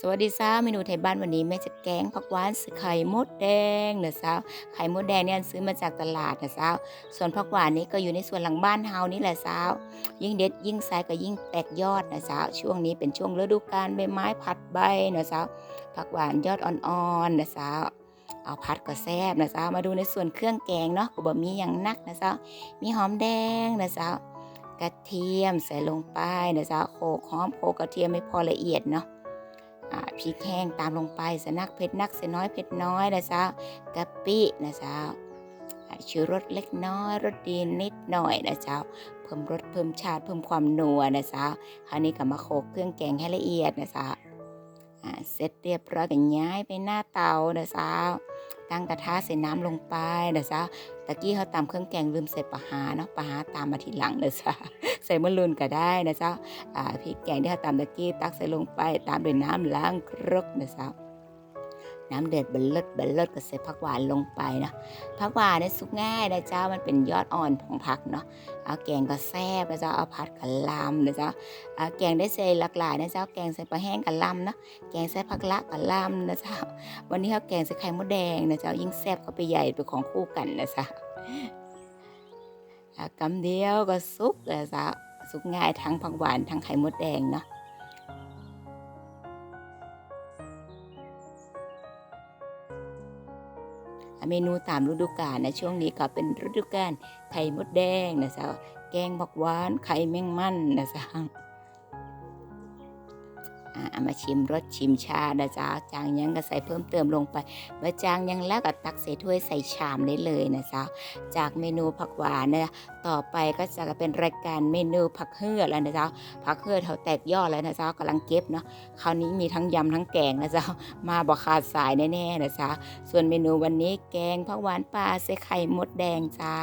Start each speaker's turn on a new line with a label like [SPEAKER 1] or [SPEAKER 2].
[SPEAKER 1] สวัสดีจ้าเมนูไทยบ้านวันนี้แม่จะแกงผักหวานใส่ไข่มดแดงนะสาวไข่มดแดงเนี่ยซื้อมาจากตลาดนะสาวส่วนผักหวานนี้ก็อยู่ในส่วนหลังบ้านเฮานี่แหละสาวยิ่งเด็ดยิ่งใส่ก็ยิ่งแตกยอดนะสาวช่วงนี้เป็นช่วงฤดูกาลใบไม้ผัดใบนะสาวผักหวานยอดอ่อนๆนะสาวเอาพัดก็แซ่บนะสาวมาดูในส่วนเครื่องแกงเนาะก็บ่มีอย่างนักนะสาวมีหอมแดงนะสาวกระเทียมใส่ลงไปนะสาวโขกหอมโขกกระเทียมไม่พอละเอียดเนาะ พริกแห้งตามลงไปสนักเผ็ดนักใส่น้อยเผ็ดน้อยนะจ๊ะกะปินะจ๊ะอ่าชูรสเล็กน้อยรสดีนิดหน่อยนะจ๊ะเพิ่มรสเพิ่มชาติเพิ่มความนัวนะจ๊ะคราวนี้ก็มาโขกเครื่องแกงให้ละเอียดนะจ๊ะเสร็จเรียบร้อยก็ย้ายไปหน้าเตานะจ๊ะตั้งกระทะใส่น้ำลงไปนะจ๊ะตะกี้เขาตำเครื่องแกงลืมใส่ปลาหาเนาะปลาหาตามมาทีหลังนะจ๊ะ ใส่มะรุนก็ได้นะจ๊ะอ่าพริกแกงที่เราตำตะกี้ตักใส่ลงไปตามด้วยน้ำล้างครกนะครับน้ำเดือดเบลเลิศเบลเลิศก็ใส่ผักหวานลงไปนะผักหวานเนี่ยสุกง่ายนะเจ้ามันเป็นยอดอ่อนของผักเนาะเอาแกงก็แซ่บนะเจ้าเอาผัดกับลำนะเจ้าเอาแกงได้ใส่หลากหลายนะเจ้าแกงใส่ปลาแห้งกับลำนะแกงใส่ผักละกับลำนะเจ้าวันนี้เขาแกงใส่ไข่มดแดงนะเจ้ายิ่งแซ่บเข้าไปใหญ่เป็นของคู่กันนะเจ้าอะ กำเดียวก็สุกเลยเจ้าสุกง่ายทั้งผักหวานทั้งไข่มดแดงเนาะเมนูตามฤดูกาลนะช่วงนี้ก็เป็นฤดูกาลไข่มดแดงนะสาวแกงผักหวานไข่แมงมันนะสาว เอามาชิมรสชิมชานะจ๊ะจางยังก็ใส่เพิ่มเติมลงไปเมื่อจางยังแล้วก็ตักใส่ถ้วยใส่ชามได้เลยนะจ๊ะจากเมนูผักหวานเนี่ยต่อไปก็จะเป็นรายการเมนูผักเฮือแล้วนะจ๊ะผักเฮือเขาแตกยอดแล้วนะจ๊ะกำลังเก็บเนาะคราวนี้มีทั้งยำทั้งแกงนะจ๊ะมาบอกขาดสายแน่ๆนะจ๊ะส่วนเมนูวันนี้แกงผักหวานปลาใส่ไข่มดแดงเจ้า